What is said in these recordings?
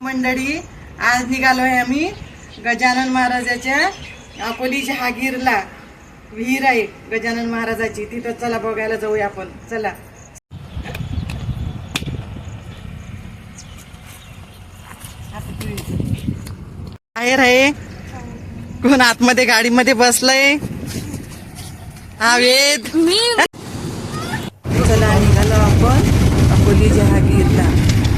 मंडळी आज निघालोय आम्ही गजानन महाराजाच्या अकोली जहागीरला विहीर आहे गजानन महाराजाची. तिथं चला बघायला जाऊया आपण. चला. बाहेर आहे कोण आतमध्ये गाडीमध्ये बसलंय? हा वेद. चला निघालो आपण अकोली जहागीरला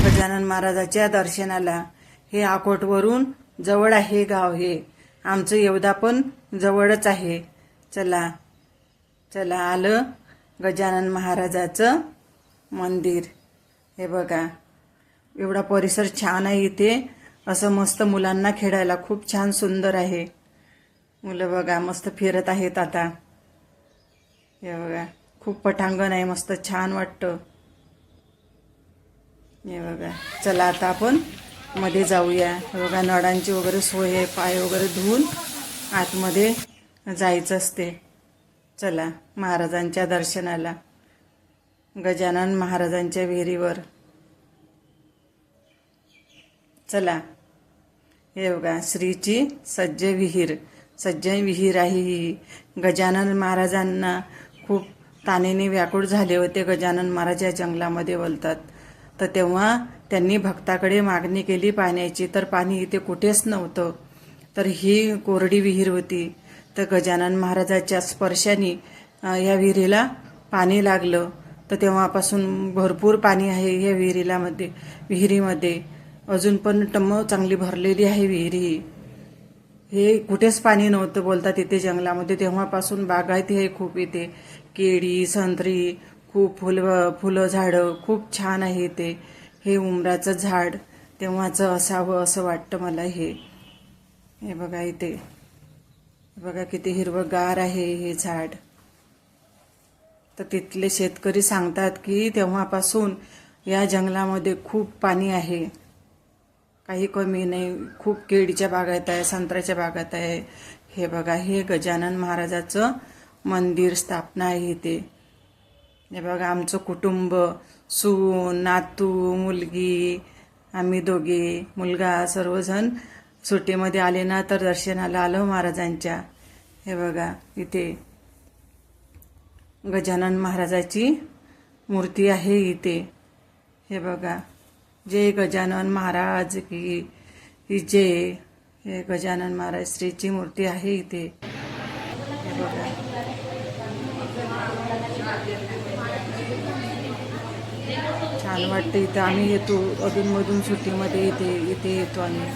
गजानन महाराजाच्या दर्शनाला. हे आकोटवरून जवळ आहे गाव हे. आमचं येवदा पण जवळच आहे. चला चला आलं गजानन महाराजाचं मंदिर. हे बघा एवढा परिसर छान आहे इथे. असं मस्त मुलांना खेळायला खूप छान सुंदर आहे. मुलं बघा मस्त फिरत आहेत आता. हे बघा खूप पटांगण आहे मस्त छान वाटतं. हे बघा चला आता आपण मध्ये जाऊया. हे बघा नळांची वगैरे सोय आहे पाय वगैरे धुवून आतमध्ये जायचं असते. चला महाराजांच्या दर्शनाला. गजानन महाराजांच्या विहिरीवर. चला हे बघा श्रीची सज्ज विहीर. सज्ज विहीर आहे ही. गजानन महाराजांना खूप तानेने व्याकुळ झाले होते. गजानन महाराज या जंगलामध्ये बोलतात तर तेव्हा त्यांनी भक्ताकडे मागणी केली पाण्याची तर पाणी इथे कुठेच नव्हतं. तर ही कोरडी विहीर होती. तर गजानन महाराजाच्या स्पर्शाने या विहिरीला पाणी लागलं. तर तेव्हापासून भरपूर पाणी आहे या विहिरीला मध्ये विहिरीमध्ये. अजून पण टम्म चांगली भरलेली आहे विहिरी ही. हे कुठेच पाणी नव्हतं बोलतात इथे जंगलामध्ये. तेव्हापासून बागायती आहे खूप इथे. केळी संत्री खूप फुल फुलं झाडं खूप छान आहे ते. हे उमराचं झाड तेव्हाचं असावं असं वाटतं मला हे. हे बघा इथे. बघा किती हिरवंगार आहे हे झाड. तर तिथले शेतकरी सांगतात की तेव्हापासून या जंगलामध्ये खूप पाणी आहे. काही कमी नाही. खूप केळीच्या बागायत आहे संत्र्याच्या बागात आहे. हे बघा हे गजानन महाराजाचं मंदिर स्थापना आहे इथे. हे बघा आमचं कुटुंब सून नातू मुलगी आम्ही दोघे मुलगा सर्वजण सुट्टीमध्ये आले ना तर दर्शनाला आलो महाराजांच्या. हे बघा इथे गजानन महाराजाची मूर्ती आहे इथे. हे बघा जय गजानन महाराज की की जय. हे गजानन महाराज श्रीची मूर्ती आहे इथे हे बघा छान वाटतं इथं. आम्ही येतो अधूनमधून सुट्टीमध्ये इथे इथे येतो आम्ही.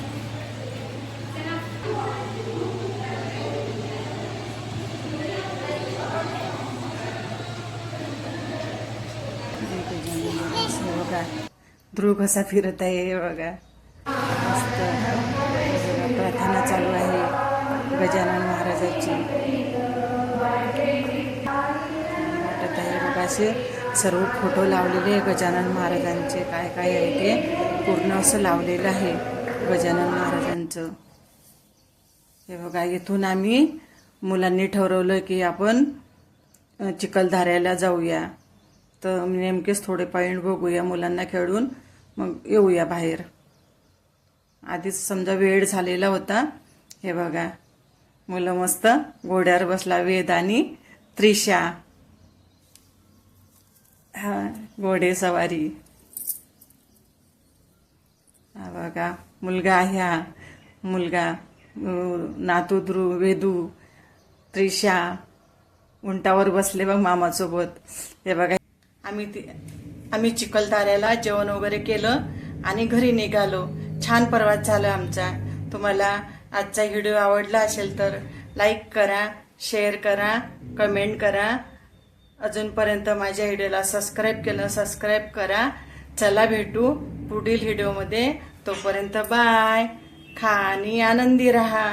बघा ध्रुव कसा फिरत आहे बघा. मस्त. बघा, प्रार्थना चालू आहे गजानन महाराजाची. असे सर्व फोटो लावलेले आहे गजानन महाराजांचे. काय काय आहे ते? पूर्ण असं लावलेलं आहे गजानन महाराजांचं. हे बघा इथून आम्ही मुलांनी ठरवलं की आपण चिखलधाऱ्याला जाऊया. तर नेमकेच थोडे पॉईंट बघूया मुलांना खेळून. मग येऊया बाहेर. आधीच समजा वेळ झालेला होता. हे बघा मुलं मस्त घोड्यावर बसला वेद आणि त्रिशा. हा घोडे सवारी. हा बघा मुलगा ह्या मुलगा नातू ध्रुव वेदू त्रिशा उंटावर बसले बघ मामासोबत. हे बघा आम्ही ती आम्ही चिखलताऱ्याला जेवण वगैरे केलं आणि घरी निघालो. छान प्रवास झाला आमचा. तुम्हाला आजचा व्हिडिओ आवडला असेल तर लाईक करा शेअर करा कमेंट करा. अजूनपर्यंत माझ्या व्हिडिओला सबस्क्राईब केलं सबस्क्राईब करा. चला भेटू पुढील व्हिडिओमध्ये. तोपर्यंत बाय खा आणि आनंदी राहा.